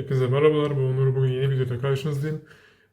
Hepinize merhabalar. Ben Onur. Bugün yeni bir videoda karşınızdayım.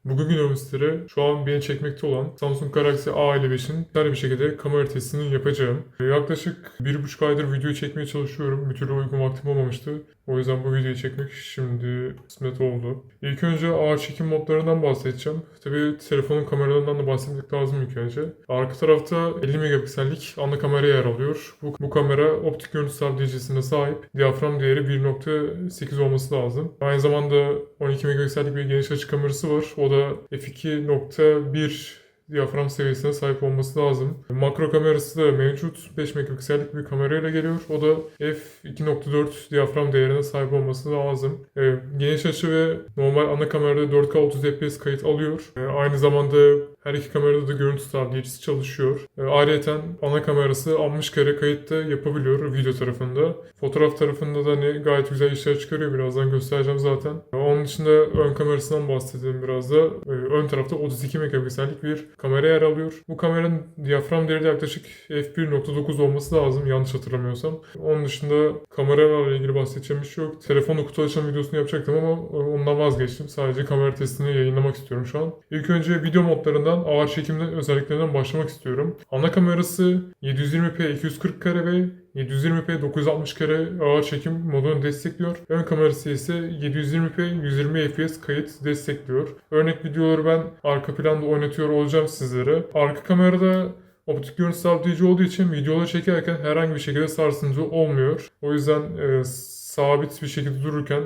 Bugün videomda sizlere şu an beni çekmekte olan Samsung Galaxy A55'in güzel bir şekilde kamera testini yapacağım. Yaklaşık bir buçuk aydır video çekmeye çalışıyorum. Bir türlü uygun vaktim olmamıştı. O yüzden bu videoyu çekmek şimdi kısmet oldu. İlk önce ağır çekim modlarından bahsedeceğim. Tabii telefonun kameralarından da bahsetmek lazım ilk önce. Arka tarafta 50 megapiksellik ana kamera yer alıyor. Bu, bu kamera optik görüntü sabitleyicisine sahip. Diyafram değeri 1.8 olması lazım. Aynı zamanda 12 megapiksellik bir geniş açı kamerası var. O da f2.1 diyafram seviyesine sahip olması lazım. Makro kamerası da mevcut 5 megapiksellik bir kamerayla geliyor. O da f2.4 diyafram değerine sahip olması lazım. Ee, geniş açı ve normal ana kamerada 4K 30 fps kayıt alıyor. Ee, aynı zamanda her iki kamerada da görüntü sabitleyicisi çalışıyor. Ee, ayrıca ana kamerası 60 kare kayıt da yapabiliyor video tarafında. Fotoğraf tarafında da hani gayet güzel işler çıkarıyor. Birazdan göstereceğim zaten. Ee, Onun dışında ön kamerasından bahsedelim biraz da. Ee, Ön tarafta 32 megapiksellik bir kamera yer alıyor. Bu kameranın diyafram değeri de yaklaşık f1.9 olması lazım yanlış hatırlamıyorsam. Onun dışında kameralarla ilgili bahsedeceğim bir şey yok. Telefonla kutu açılım videosunu yapacaktım ama e, ondan vazgeçtim. Sadece kamera testini yayınlamak istiyorum şu an. İlk önce video modlarından ağır çekimden özelliklerinden başlamak istiyorum. Ana kamerası 720p 240 kare ve 720p 960 kare ağır çekim modunu destekliyor. Ön kamerası ise 720p 120 fps kayıt destekliyor. Örnek videoları ben arka planda oynatıyor olacağım sizlere. Arka kamerada optik görüntü sabitleyici olduğu için videoları çekerken herhangi bir şekilde sarsıntı olmuyor. O yüzden e, sabit bir şekilde dururken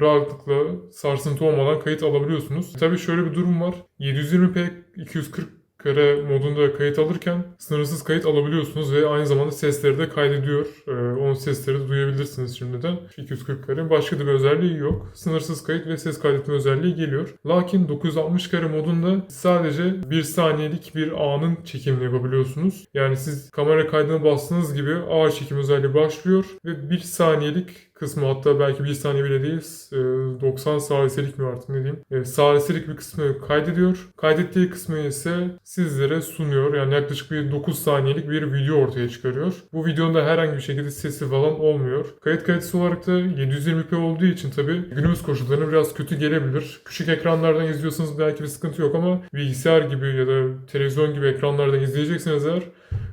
rahatlıkla sarsıntı olmadan kayıt alabiliyorsunuz. Tabii şöyle bir durum var. 720p 240 kare modunda kayıt alırken sınırsız kayıt alabiliyorsunuz ve aynı zamanda sesleri de kaydediyor. Ee, onun sesleri de duyabilirsiniz şimdiden. 240 kare. Başka da bir özelliği yok. Sınırsız kayıt ve ses kaydetme özelliği geliyor. Lakin 960 kare modunda sadece 1 saniyelik bir anın çekimini yapabiliyorsunuz. Yani siz kamera kaydına bastığınız gibi ağır çekim özelliği başlıyor ve 1 saniyelik kısmı hatta belki 1 saniye bile değil e, 90 saliselik mi artık ne diyeyim e, saliselik bir kısmı kaydediyor. Kaydettiği kısmı ise sizlere sunuyor. Yani yaklaşık bir 9 saniyelik bir video ortaya çıkarıyor. Bu videonun da herhangi bir şekilde sesi falan olmuyor. Kayıt kalitesi olarak da 720p olduğu için tabi günümüz koşullarına biraz kötü gelebilir. Küçük ekranlardan izliyorsanız belki bir sıkıntı yok ama bilgisayar gibi ya da televizyon gibi ekranlardan izleyecekseniz eğer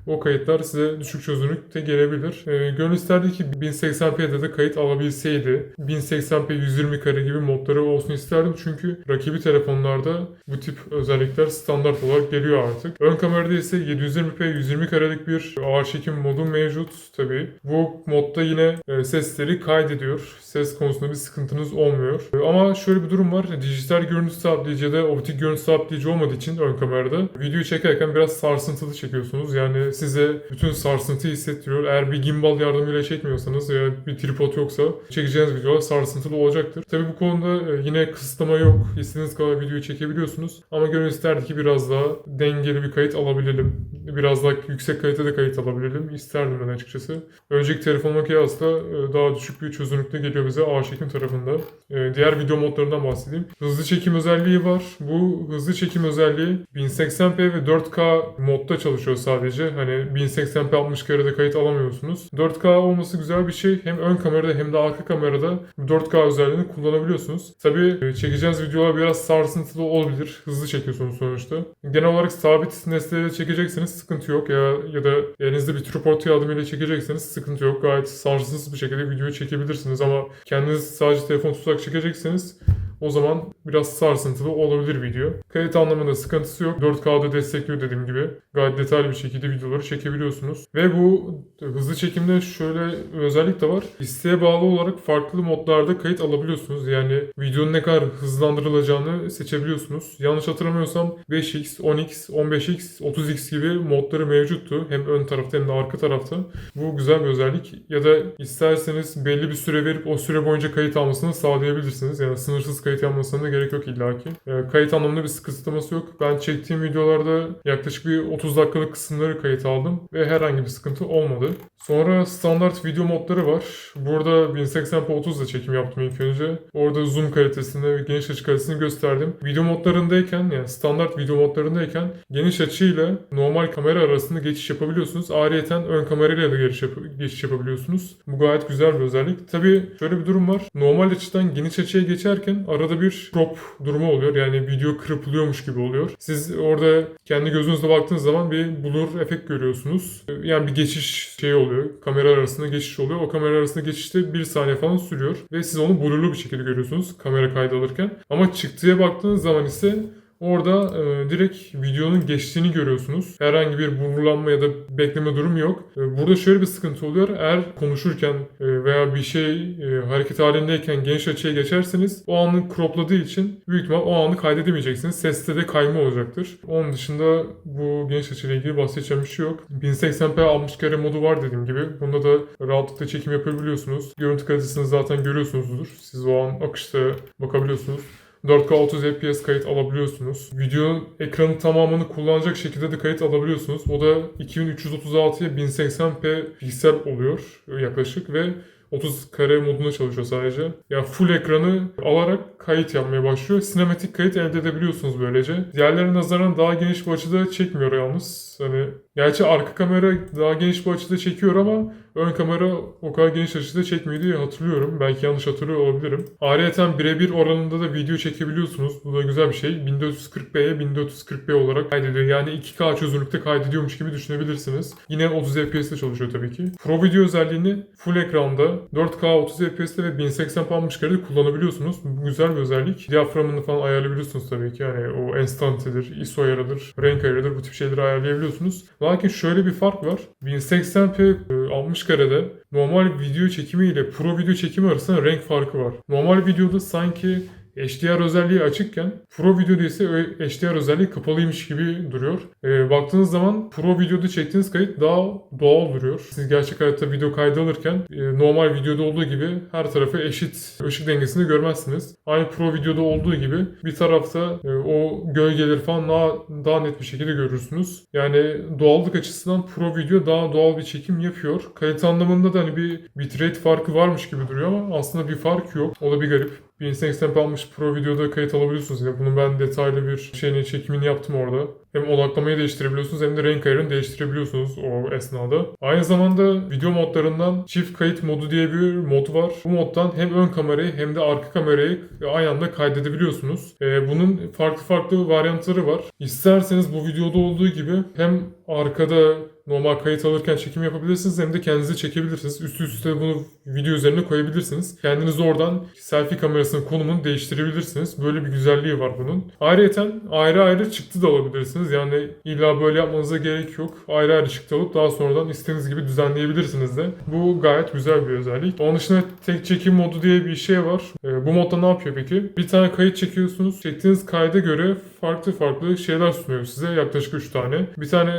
o kayıtlar size düşük çözünürlükte gelebilir. E, gönül isterdi ki 1080p'de de kayıt alabilseydi. 1080p 120 kare gibi modları olsun isterdim çünkü rakibi telefonlarda bu tip özellikler standart olarak geliyor artık. Ön kamerada ise 720p 120 karelik bir ağır çekim modu mevcut tabi. Bu modda yine e, sesleri kaydediyor. Ses konusunda bir sıkıntınız olmuyor. E, ama şöyle bir durum var. Dijital görüntü sabitleyici ya da optik görüntü sabitleyici olmadığı için ön kamerada videoyu çekerken biraz sarsıntılı çekiyorsunuz. Yani size bütün sarsıntıyı hissettiriyor. Eğer bir gimbal yardımıyla çekmiyorsanız veya bir tripod yoksa çekeceğiniz videolar sarsıntılı olacaktır. Tabi bu konuda e, yine kısıtlama yok. İstediğiniz kadar videoyu çekebiliyorsunuz. Ama gönül isterdi ki biraz daha dengeli bir kayıt alabilelim. Biraz daha yüksek kalitede kayıt alabilelim. İsterdim ben açıkçası. Önceki telefonuma kıyasla e, daha düşük bir çözünürlükte geliyor bize ağır çekim tarafında. E, Diğer video modlarından bahsedeyim. Hızlı çekim özelliği var. Bu hızlı çekim özelliği 1080p ve 4K modda çalışıyor sadece. Hani 1080p 60 karede kayıt alamıyorsunuz. 4K olması güzel bir şey. Hem ön kamerada hem de arka kamerada 4K özelliğini kullanabiliyorsunuz. Tabii e, çekeceğiniz videolar biraz sarsıntılı olabilir. Hızlı çekiyorsunuz sonuçta. Genel olarak sabit nesneleri çekecekseniz sıkıntı yok. Ya ya da elinizde bir tripod yardımıyla çekecekseniz sıkıntı yok. Gayet sarsıntısız bir şekilde videoyu çekebilirsiniz ama kendiniz sadece telefon tutarak çekecekseniz o zaman biraz sarsıntılı olabilir video. Kayıt anlamında sıkıntısı yok. 4K'da destekliyor dediğim gibi. Gayet detaylı bir şekilde videoları çekebiliyorsunuz. Ve bu hızlı çekimde şöyle özellik de var. İsteğe bağlı olarak farklı modlarda kayıt alabiliyorsunuz. Yani videonun ne kadar hızlandırılacağını seçebiliyorsunuz. Yanlış hatırlamıyorsam 5x, 10x, 15x, 30x gibi modları mevcuttu. Hem ön tarafta hem de arka tarafta. Bu güzel bir özellik. Ya da isterseniz belli bir süre verip o süre boyunca kayıt almasını sağlayabilirsiniz. Yani sınırsız kayıt kayıt yapmasına da gerek yok illaki. E, kayıt anlamında bir sıkıntı yok. Ben çektiğim videolarda yaklaşık bir 30 dakikalık kısımları kayıt aldım ve herhangi bir sıkıntı olmadı. Sonra standart video modları var. Burada 1080p 30 ile çekim yaptım ilk önce. Orada zoom kalitesini ve geniş açı kalitesini gösterdim. Video modlarındayken yani standart video modlarındayken geniş açıyla normal kamera arasında geçiş yapabiliyorsunuz. Ayrıyeten ön kamerayla da geçiş, yap- geçiş yapabiliyorsunuz. Bu gayet güzel bir özellik. Tabii şöyle bir durum var. Normal açıdan geniş açıya geçerken arada bir crop durumu oluyor. Yani video kırpılıyormuş gibi oluyor. Siz orada kendi gözünüzle baktığınız zaman bir blur efekt görüyorsunuz. Yani bir geçiş şey oluyor. Kamera arasında geçiş oluyor. O kamera arasında geçişte bir saniye falan sürüyor. Ve siz onu blurlu bir şekilde görüyorsunuz kamera kaydı alırken. Ama çıktıya baktığınız zaman ise Orada e, direkt videonun geçtiğini görüyorsunuz. Herhangi bir blurlanma ya da bekleme durumu yok. E, burada şöyle bir sıkıntı oluyor. Eğer konuşurken e, veya bir şey e, hareket halindeyken geniş açıya geçerseniz o anı cropladığı için büyük ihtimal o anı kaydedemeyeceksiniz. Seste de kayma olacaktır. Onun dışında bu geniş açıyla ilgili bahsedeceğim bir şey yok. 1080p 60 kare modu var dediğim gibi. Bunda da rahatlıkla çekim yapabiliyorsunuz. Görüntü kalitesini zaten görüyorsunuzdur. Siz o an akışta bakabiliyorsunuz. 4K 30 FPS kayıt alabiliyorsunuz. Video ekranın tamamını kullanacak şekilde de kayıt alabiliyorsunuz. O da 2336'ya 1080p piksel oluyor yaklaşık ve 30 kare modunda çalışıyor sadece. Ya full ekranı alarak kayıt yapmaya başlıyor. Sinematik kayıt elde edebiliyorsunuz böylece. Diğerlerine nazaran daha geniş bir açıda çekmiyor yalnız. Hani gerçi arka kamera daha geniş bir açıda çekiyor ama ön kamera o kadar geniş açıda çekmiyor diye hatırlıyorum. Belki yanlış hatırlıyor olabilirim. Ayrıca birebir oranında da video çekebiliyorsunuz. Bu da güzel bir şey. 1440p'ye 1440p olarak kaydediyor. Yani 2K çözünürlükte kaydediyormuş gibi düşünebilirsiniz. Yine 30 FPS'te çalışıyor tabii ki. Pro video özelliğini full ekranda 4K 30 FPS'te ve 1080p 60 karede kullanabiliyorsunuz. Bu güzel bir özellik. Diyaframını falan ayarlayabiliyorsunuz tabii ki. Yani o enstantidir, ISO ayarıdır, renk ayarıdır bu tip şeyleri ayarlayabiliyorsunuz. Lakin şöyle bir fark var. 1080p e, 60 karede normal video çekimi ile pro video çekimi arasında renk farkı var. Normal videoda sanki HDR özelliği açıkken Pro videoda ise HDR özelliği kapalıymış gibi duruyor. Ee, baktığınız zaman Pro videoda çektiğiniz kayıt daha doğal duruyor. Siz gerçek hayatta video kaydı alırken e, normal videoda olduğu gibi her tarafı eşit ışık dengesini görmezsiniz. Aynı Pro videoda olduğu gibi bir tarafta e, o gölgeleri falan daha, daha net bir şekilde görürsünüz. Yani doğallık açısından Pro video daha doğal bir çekim yapıyor. Kalite anlamında da hani bir bitrate farkı varmış gibi duruyor ama aslında bir fark yok. O da bir garip. 1080p almış Pro videoda kayıt alabiliyorsunuz. Yani bunun ben detaylı bir şeyini çekimini yaptım orada. Hem odaklamayı değiştirebiliyorsunuz hem de renk ayarını değiştirebiliyorsunuz o esnada. Aynı zamanda video modlarından çift kayıt modu diye bir mod var. Bu moddan hem ön kamerayı hem de arka kamerayı aynı anda kaydedebiliyorsunuz. Ee, bunun farklı farklı varyantları var. İsterseniz bu videoda olduğu gibi hem arkada normal kayıt alırken çekim yapabilirsiniz hem de kendinizi çekebilirsiniz. Üst üste bunu video üzerine koyabilirsiniz. Kendiniz oradan selfie kamerasının konumunu değiştirebilirsiniz. Böyle bir güzelliği var bunun. Ayrıca ayrı ayrı çıktı da alabilirsiniz. Yani illa böyle yapmanıza gerek yok. Ayrı ayrı çıktı alıp daha sonradan istediğiniz gibi düzenleyebilirsiniz de. Bu gayet güzel bir özellik. Onun dışında tek çekim modu diye bir şey var. Ee, bu modda ne yapıyor peki? Bir tane kayıt çekiyorsunuz. Çektiğiniz kayda göre farklı farklı şeyler sunuyor size. Yaklaşık 3 tane. Bir tane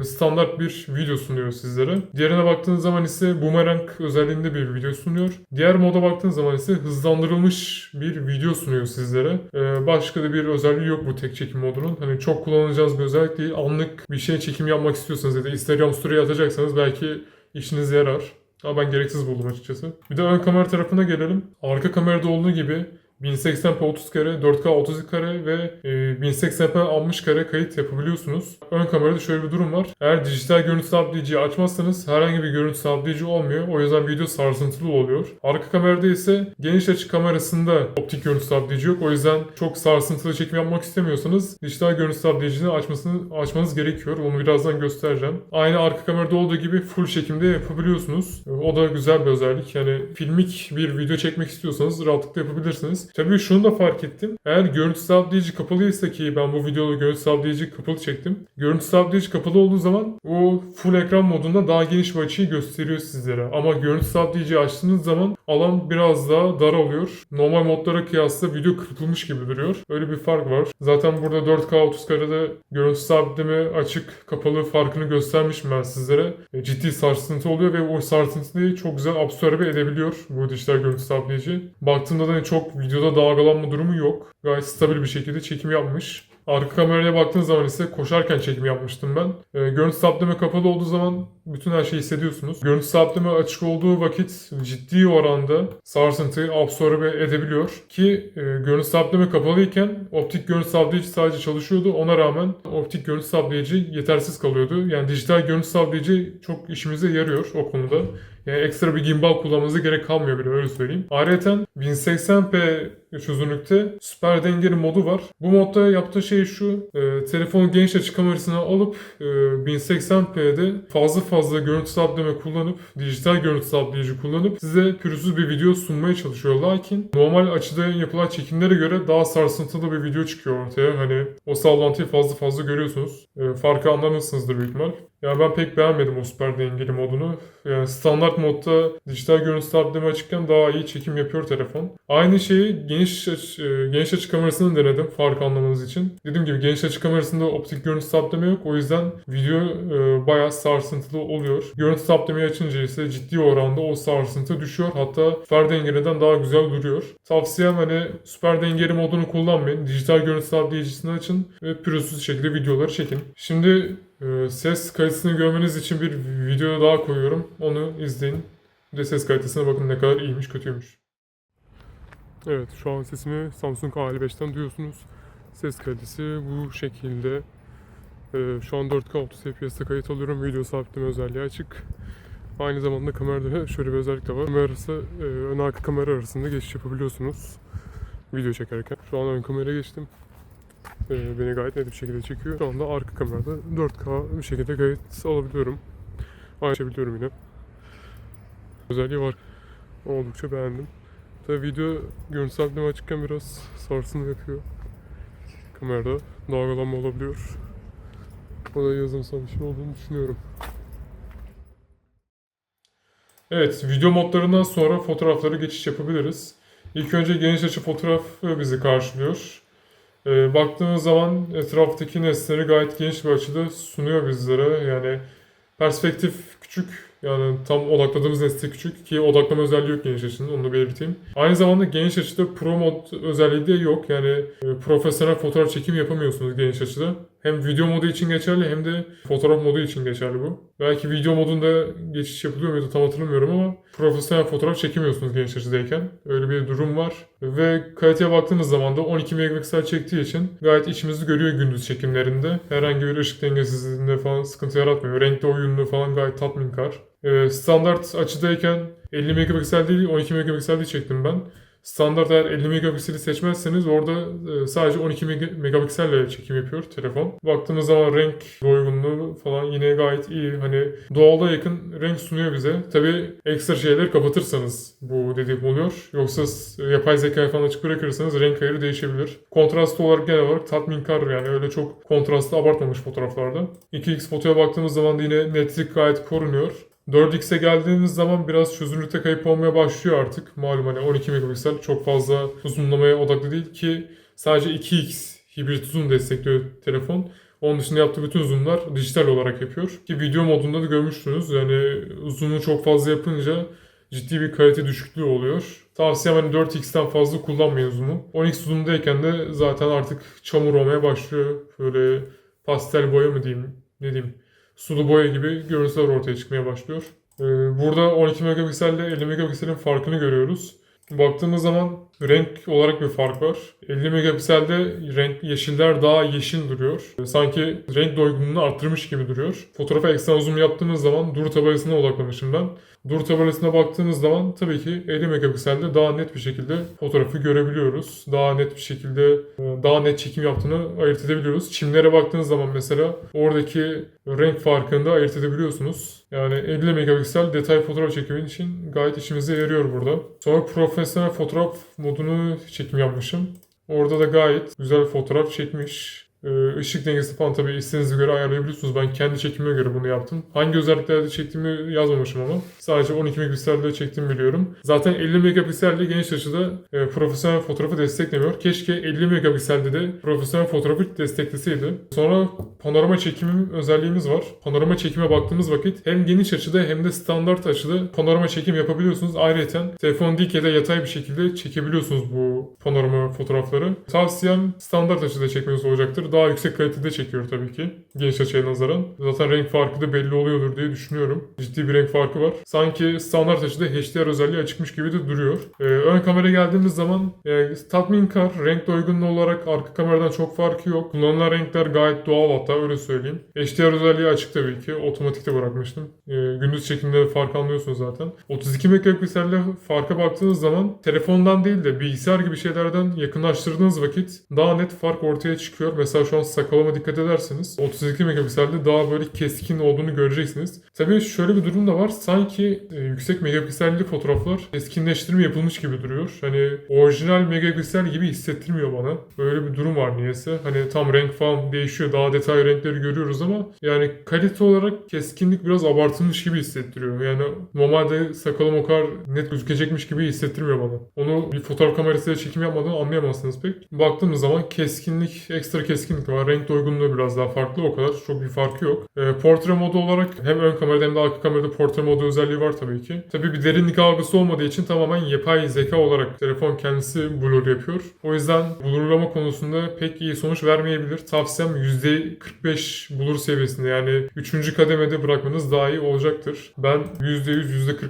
e, standart bir video sunuyor sizlere. Diğerine baktığınız zaman ise boomerang özelliğinde bir video sunuyor. Diğer moda baktığınız zaman ise hızlandırılmış bir video sunuyor sizlere. E, başka da bir özelliği yok bu tek çekim modunun. Hani çok kullanacağınız bir özellik değil. Anlık bir şey çekim yapmak istiyorsanız ya da Instagram story atacaksanız belki işinize yarar. Ama ben gereksiz buldum açıkçası. Bir de ön kamera tarafına gelelim. Arka kamerada olduğu gibi 1080p 30 kare, 4K 30 kare ve e, 1080p 60 kare kayıt yapabiliyorsunuz. Ön kamerada şöyle bir durum var. Eğer dijital görüntü sabitleyiciyi açmazsanız herhangi bir görüntü sabitleyici olmuyor. O yüzden video sarsıntılı oluyor. Arka kamerada ise geniş açı kamerasında optik görüntü sabitleyici yok. O yüzden çok sarsıntılı çekim yapmak istemiyorsanız dijital görüntü sabitleyicini açmasını, açmanız gerekiyor. Onu birazdan göstereceğim. Aynı arka kamerada olduğu gibi full çekimde yapabiliyorsunuz. O da güzel bir özellik. Yani filmik bir video çekmek istiyorsanız rahatlıkla yapabilirsiniz. Tabii şunu da fark ettim. Eğer görüntü sabitleyici kapalıysa ki ben bu videoda görüntü sabitleyici kapalı çektim. Görüntü sabitleyici kapalı olduğu zaman o full ekran modunda daha geniş bir açıyı gösteriyor sizlere. Ama görüntü sabitleyiciyi açtığınız zaman alan biraz daha dar oluyor. Normal modlara kıyasla video kırpılmış gibi duruyor. Öyle bir fark var. Zaten burada 4K 30 karede görüntü sabitleme açık kapalı farkını göstermişim ben sizlere. E, Ciddi sarsıntı oluyor ve o sarsıntıyı çok güzel absorbe edebiliyor bu dijital görüntü sabitleyici. Baktığımda da çok video videoda dalgalanma durumu yok. Gayet stabil bir şekilde çekim yapmış. Arka kameraya baktığınız zaman ise koşarken çekim yapmıştım ben. E, görüntü sabitleme kapalı olduğu zaman bütün her şeyi hissediyorsunuz. Görüntü sabitleme açık olduğu vakit ciddi oranda sarsıntıyı absorbe edebiliyor. Ki e, görüntü sabitleme kapalıyken optik görüntü sabitleyici sadece çalışıyordu. Ona rağmen optik görüntü sabitleyici yetersiz kalıyordu. Yani dijital görüntü sabitleyici çok işimize yarıyor o konuda. Yani ekstra bir gimbal kullanmanıza gerek kalmıyor bile öyle söyleyeyim. Ayrıca 1080p çözünürlükte süper dengeli modu var. Bu modda yaptığı şey şu. E, telefonu geniş açı kamerasına alıp e, 1080p'de fazla fazla görüntü sabitleme kullanıp dijital görüntü sabitleyici kullanıp size pürüzsüz bir video sunmaya çalışıyor. Lakin normal açıda yapılan çekimlere göre daha sarsıntılı bir video çıkıyor ortaya. Hani o sallantıyı fazla fazla görüyorsunuz. E, farkı anlamışsınızdır büyük ihtimal. Ya ben pek beğenmedim o süper dengeli modunu. Yani standart modda dijital görüntü sabitleme açıkken daha iyi çekim yapıyor telefon. Aynı şeyi geniş açı, e, geniş açı kamerasını denedim fark anlamanız için. Dediğim gibi geniş açı kamerasında optik görüntü sabitleme yok. O yüzden video e, bayağı sarsıntılı oluyor. Görüntü sabitlemeyi açınca ise ciddi oranda o sarsıntı düşüyor. Hatta süper dengeliden daha güzel duruyor. Tavsiyem hani süper dengeli modunu kullanmayın. Dijital görüntü sabitleyicisini açın ve pürüzsüz şekilde videoları çekin. Şimdi ee, ses kalitesini görmeniz için bir video daha koyuyorum. Onu izleyin. Bir de ses kalitesine bakın ne kadar iyiymiş kötüymüş. Evet şu an sesimi Samsung A55'ten duyuyorsunuz. Ses kalitesi bu şekilde. Ee, şu an 4K 30 FPS'te kayıt alıyorum. Video sabitleme özelliği açık. Aynı zamanda kamerada şöyle bir özellik de var. Kamera arası, e, ön arka kamera arasında geçiş yapabiliyorsunuz. Video çekerken. Şu an ön kameraya geçtim. Ee, beni gayet net bir şekilde çekiyor. Şu anda arka kamerada 4K bir şekilde kayıt alabiliyorum. Açabiliyorum yine. Özelliği var. Oldukça beğendim. Tabi video görüntü sabitleme açıkken biraz sarsıntı yapıyor. Kamerada dalgalanma olabiliyor. O da yazılımsal bir şey olduğunu düşünüyorum. Evet, video modlarından sonra fotoğraflara geçiş yapabiliriz. İlk önce geniş açı fotoğrafı bizi karşılıyor. E, baktığımız zaman etraftaki nesneleri gayet geniş bir açıda sunuyor bizlere. Yani perspektif küçük. Yani tam odakladığımız nesne küçük ki odaklama özelliği yok geniş açının onu da belirteyim. Aynı zamanda geniş açıda Pro mod özelliği de yok. Yani e, profesyonel fotoğraf çekimi yapamıyorsunuz geniş açıda. Hem video modu için geçerli hem de fotoğraf modu için geçerli bu. Belki video modunda geçiş yapılıyor muydu tam hatırlamıyorum ama profesyonel fotoğraf çekemiyorsunuz geniş açıdayken. Öyle bir durum var. Ve kaliteye baktığımız zaman da 12 megapiksel çektiği için gayet içimizi görüyor gündüz çekimlerinde. Herhangi bir ışık dengesizliğinde falan sıkıntı yaratmıyor. Renkli oyunlu falan gayet tatminkar. Ee, standart açıdayken 50 megapiksel değil 12 megapiksel çektim ben. Standart eğer 50 megapikseli seçmezseniz orada e, sadece 12 megapikselle çekim yapıyor telefon. Baktığımız zaman renk doygunluğu falan yine gayet iyi. Hani doğala yakın renk sunuyor bize. Tabi ekstra şeyleri kapatırsanız bu dediğim oluyor. Yoksa yapay zeka falan açık bırakırsanız renk ayarı değişebilir. Kontrastlı olarak genel olarak tatminkar yani öyle çok kontrastlı abartmamış fotoğraflarda. 2x fotoya baktığımız zaman da yine netlik gayet korunuyor. 4x'e geldiğimiz zaman biraz çözünürlükte kayıp olmaya başlıyor artık. Malum hani 12 megapiksel çok fazla zoomlamaya odaklı değil ki sadece 2x hibrit zoom destekliyor telefon. Onun dışında yaptığı bütün zoomlar dijital olarak yapıyor. Ki video modunda da görmüştünüz. Yani zoom'u çok fazla yapınca ciddi bir kalite düşüklüğü oluyor. Tavsiyem hani 4x'ten fazla kullanmayın zoom'u. 10x zoom'dayken de zaten artık çamur olmaya başlıyor. Böyle pastel boya mı diyeyim ne diyeyim sulu boya gibi görüntüler ortaya çıkmaya başlıyor. Ee, burada 12 megapiksel ile 50 megapikselin farkını görüyoruz. Baktığımız zaman renk olarak bir fark var. 50 megapikselde renk yeşiller daha yeşil duruyor. Sanki renk doygunluğunu arttırmış gibi duruyor. Fotoğrafa eksen zoom yaptığımız zaman dur tabelasına odaklamışım ben. Dur tabelasına baktığımız zaman tabii ki 50 megapikselde daha net bir şekilde fotoğrafı görebiliyoruz. Daha net bir şekilde e, daha net çekim yaptığını ayırt edebiliyoruz. Çimlere baktığınız zaman mesela oradaki renk farkını da ayırt edebiliyorsunuz. Yani 50 megapiksel detay fotoğraf çekimi için gayet işimize yarıyor burada. Sonra profesyonel fotoğraf modunu çekim yapmışım. Orada da gayet güzel fotoğraf çekmiş. Ee, ışık dengesi falan tabii istediğinize göre ayarlayabiliyorsunuz. Ben kendi çekimime göre bunu yaptım. Hangi özelliklerde çektiğimi yazmamışım ama sadece 12 megapikselde çektiğimi biliyorum. Zaten 50 megapikselde geniş açıda e, profesyonel fotoğrafı desteklemiyor. Keşke 50 megapikselde de profesyonel fotoğrafı destekleseydi. Sonra panorama çekimim özelliğimiz var. Panorama çekime baktığımız vakit hem geniş açıda hem de standart açıda panorama çekim yapabiliyorsunuz. Ayrıca telefon dik yatay bir şekilde çekebiliyorsunuz bu panorama fotoğrafları. Tavsiyem standart açıda çekmeniz olacaktır. Daha yüksek kalitede çekiyor tabii ki. Geniş açıya nazaran. Zaten renk farkı da belli oluyordur diye düşünüyorum. Ciddi bir renk farkı var. Sanki standart açıda HDR özelliği açıkmış gibi de duruyor. Ee, ön kamera geldiğimiz zaman e, tatminkar, renk doygunluğu olarak arka kameradan çok farkı yok. Kullanılan renkler gayet doğal hatta öyle söyleyeyim. HDR özelliği açık tabii ki. Otomatikte bırakmıştım. Ee, gündüz çekimde de fark anlıyorsunuz zaten. 32 megapikselle farka baktığınız zaman telefondan değil de bilgisayar gibi şeylerden yakınlaştırdığınız vakit daha net fark ortaya çıkıyor. Mesela şu an sakalıma dikkat ederseniz 32 megapikselde daha böyle keskin olduğunu göreceksiniz. Tabii şöyle bir durum da var. Sanki e, yüksek megapikselli fotoğraflar keskinleştirme yapılmış gibi duruyor. Hani orijinal megapiksel gibi hissettirmiyor bana. Böyle bir durum var niyeyse. Hani tam renk falan değişiyor. Daha detay renkleri görüyoruz ama yani kalite olarak keskinlik biraz abartılmış gibi hissettiriyor. Yani normalde sakalım o kadar net gözükecekmiş gibi hissettirmiyor bana. Onu bir fotoğraf kamerasıyla çekim yapmadan anlayamazsınız pek. Baktığımız zaman keskinlik, ekstra keskinlik var. Renk doygunluğu biraz daha farklı. O kadar çok bir farkı yok. E, portre modu olarak hem ön kamerada hem de arka kamerada portre modu özelliği var tabii ki. Tabii bir derinlik algısı olmadığı için tamamen yapay zeka olarak telefon kendisi blur yapıyor. O yüzden blurlama konusunda pek iyi sonuç vermeyebilir. Tavsiyem %45 blur seviyesinde yani 3. kademede bırakmanız daha iyi olacaktır. Ben %100,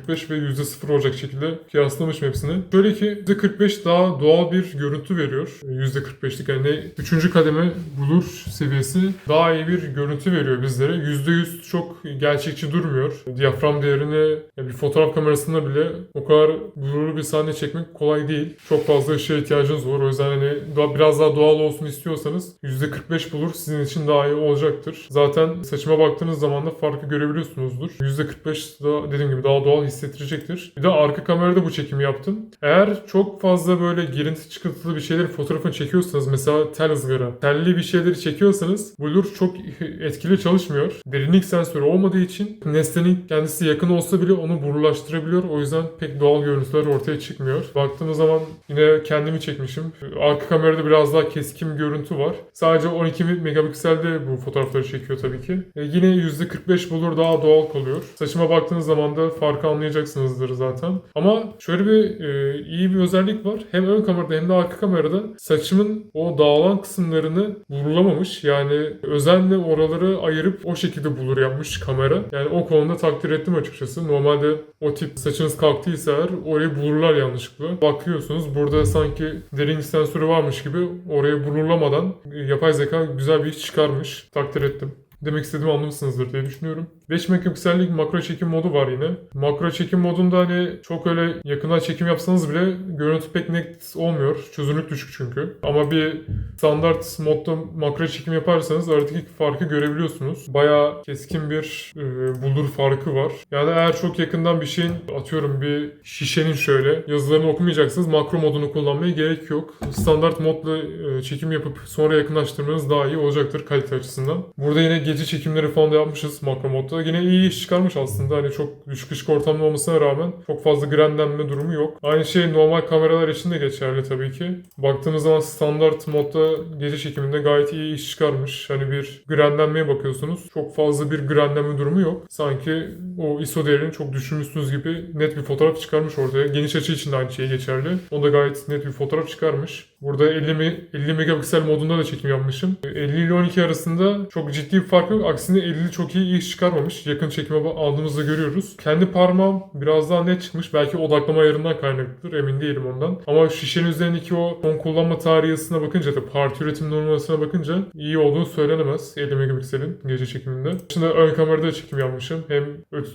%45 ve %0 olacak şekilde kıyaslamışım hepsini. Şöyle ki %45 daha doğal bir görüntü veriyor. %45'lik yani 3. kademe blur seviyesi daha iyi bir görüntü veriyor bizlere. %100 çok gerçekçi durmuyor. Diyafram değerini bir fotoğraf kamerasında bile o kadar blurlu bir sahne çekmek kolay değil. Çok fazla ışığa ihtiyacınız var. O yüzden hani biraz daha doğal olsun istiyorsanız %45 bulur sizin için daha iyi olacaktır. Zaten saçıma baktığınız zaman da farkı görebiliyorsunuzdur. %45 da dediğim gibi daha doğal hissettirecektir. Bir de arka kamerada bu çekimi yaptım. Eğer çok fazla böyle girinti çıkıntılı bir şeyleri fotoğrafını çekiyorsanız mesela tel ızgara, telli bir şeyleri çekiyorsanız blur çok etkili çalışmıyor. Derinlik sensörü olmadığı için nesnenin kendisi yakın olsa bile onu blurlaştırabiliyor. O yüzden pek doğal görüntüler ortaya çıkmıyor. Baktığımız zaman yine kendimi çekmişim. Arka kamerada biraz daha keskin bir görüntü var. Sadece 12 megapikselde bu fotoğrafları çekiyor tabii ki. E, yine %45 bulur daha doğal kalıyor. Saçıma baktığınız zaman da farkı anlayacaksınızdır zaten. Ama şöyle bir e, iyi bir özellik var. Hem ön kamerada hem de arka kamerada saçımın o dağılan kısımlarını blurlamamış. Yani özenle oraları ayırıp o şekilde blur yapmış kamera. Yani o konuda takdir ettim açıkçası. Normalde o tip saçınız kalktıysa eğer orayı blurlar yanlışlıkla. Bakıyorsunuz burada sanki derin sensörü varmış gibi orayı blurlamadan yapay zeka güzel bir iş çıkarmış. Takdir ettim. Demek istediğimi anlamışsınızdır diye düşünüyorum. 5 megapiksellik makro çekim modu var yine. Makro çekim modunda hani çok öyle yakından çekim yapsanız bile görüntü pek net olmuyor. Çözünürlük düşük çünkü. Ama bir standart modda makro çekim yaparsanız aradaki farkı görebiliyorsunuz. Bayağı keskin bir e, bulur farkı var. Yani eğer çok yakından bir şeyin atıyorum bir şişenin şöyle yazılarını okumayacaksınız makro modunu kullanmaya gerek yok. Standart modla e, çekim yapıp sonra yakınlaştırmanız daha iyi olacaktır kalite açısından. Burada yine gece çekimleri falan da yapmışız makro modda. Yine iyi iş çıkarmış aslında. Hani çok düşük ışık ortamda olmasına rağmen çok fazla grenlenme durumu yok. Aynı şey normal kameralar için de geçerli tabii ki. Baktığımız zaman standart modda gece çekiminde gayet iyi iş çıkarmış. Hani bir grenlenmeye bakıyorsunuz. Çok fazla bir grenlenme durumu yok. Sanki o ISO değerini çok düşürmüşsünüz gibi net bir fotoğraf çıkarmış ortaya. Geniş açı için de aynı şey geçerli. O da gayet net bir fotoğraf çıkarmış. Burada 50, me- 50 megapiksel modunda da çekim yapmışım. 50 ile 12 arasında çok ciddi bir fark yok. Aksine 50 çok iyi iş çıkarmamış. Yakın çekime aldığımızda görüyoruz. Kendi parmağım biraz daha net çıkmış. Belki odaklama ayarından kaynaklıdır. Emin değilim ondan. Ama şişenin üzerindeki o son kullanma tarihine bakınca da parti üretim numarasına bakınca iyi olduğunu söylenemez 50 megapikselin gece çekiminde. Şimdi ön kamerada çekim yapmışım. Hem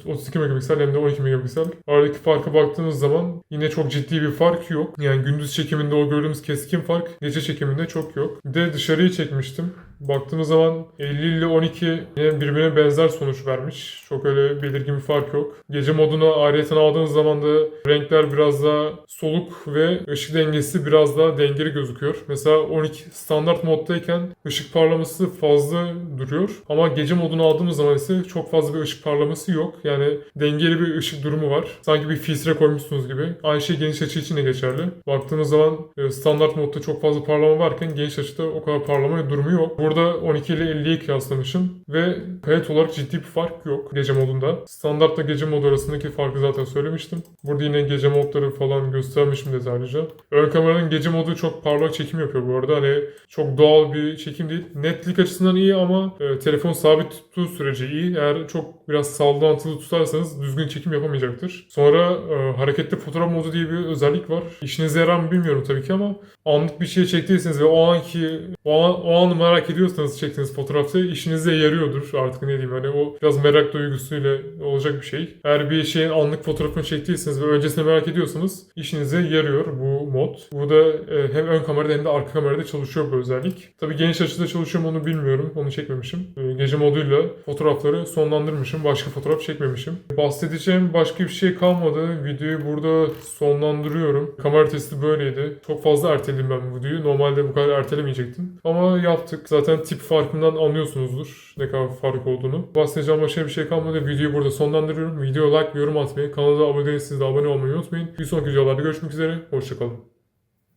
32 megapiksel hem de 12 megapiksel. Aradaki farka baktığınız zaman yine çok ciddi bir fark yok. Yani gündüz çekiminde o gördüğümüz keskin fark gece çekiminde çok yok. Bir de dışarıyı çekmiştim. Baktığımız zaman 50 ile 12 yine birbirine benzer sonuç vermiş. Çok öyle belirgin bir fark yok. Gece modunu ayrıyeten aldığınız zaman da renkler biraz daha soluk ve ışık dengesi biraz daha dengeli gözüküyor. Mesela 12 standart moddayken ışık parlaması fazla duruyor. Ama gece modunu aldığımız zaman ise çok fazla bir ışık parlaması yok. Yani dengeli bir ışık durumu var. Sanki bir filtre koymuşsunuz gibi. Aynı şey geniş açı için de geçerli. Baktığımız zaman e, standart modda çok fazla parlama varken geniş açıda o kadar parlama durumu yok. Burada 12 ile 50'yi kıyaslamışım ve kalite olarak ciddi bir fark yok gece modunda. Standartla gece modu arasındaki farkı zaten söylemiştim. Burada yine gece modları falan göstermişim detaylıca. Ön kameranın gece modu çok parlak çekim yapıyor bu arada. Hani çok doğal bir çekim değil. Netlik açısından iyi ama e, telefon sabit tuttuğu sürece iyi. Eğer çok biraz sallantılı tutarsanız düzgün çekim yapamayacaktır. Sonra e, hareketli fotoğraf modu diye bir özellik var. İşinize yarar mı bilmiyorum tabii ki ama anlık bir şey çektiyseniz ve o anki o, an, o anı merak ediyorsanız çektiğiniz fotoğrafta işinize yarıyordur. Artık ne diyeyim hani o biraz merak duygusuyla olacak bir şey. Eğer bir şeyin anlık fotoğrafını çektiyseniz ve öncesinde merak ediyorsanız işinize yarıyor bu mod. Bu da e, hem ön kamerada hem de arka kamerada çalışıyor bu özellik. Tabii geniş açıda çalışıyor mu onu bilmiyorum. Onu çekmemişim. E, gece moduyla fotoğrafları sonlandırmışım. Başka fotoğraf çekmemişim. Bahsedeceğim başka bir şey kalmadı. Videoyu burada sonlandırıyorum. Kamera testi böyleydi. Çok fazla erteledim ben bu videoyu. Normalde bu kadar ertelemeyecektim. Ama yaptık. Zaten tip farkından anlıyorsunuzdur ne kadar fark olduğunu. Bahsedeceğim başka bir şey kalmadı. Videoyu burada sonlandırıyorum. Video like ve yorum atmayı, kanala abone değilseniz de abone olmayı unutmayın. Bir sonraki videolarda görüşmek üzere. Hoşçakalın.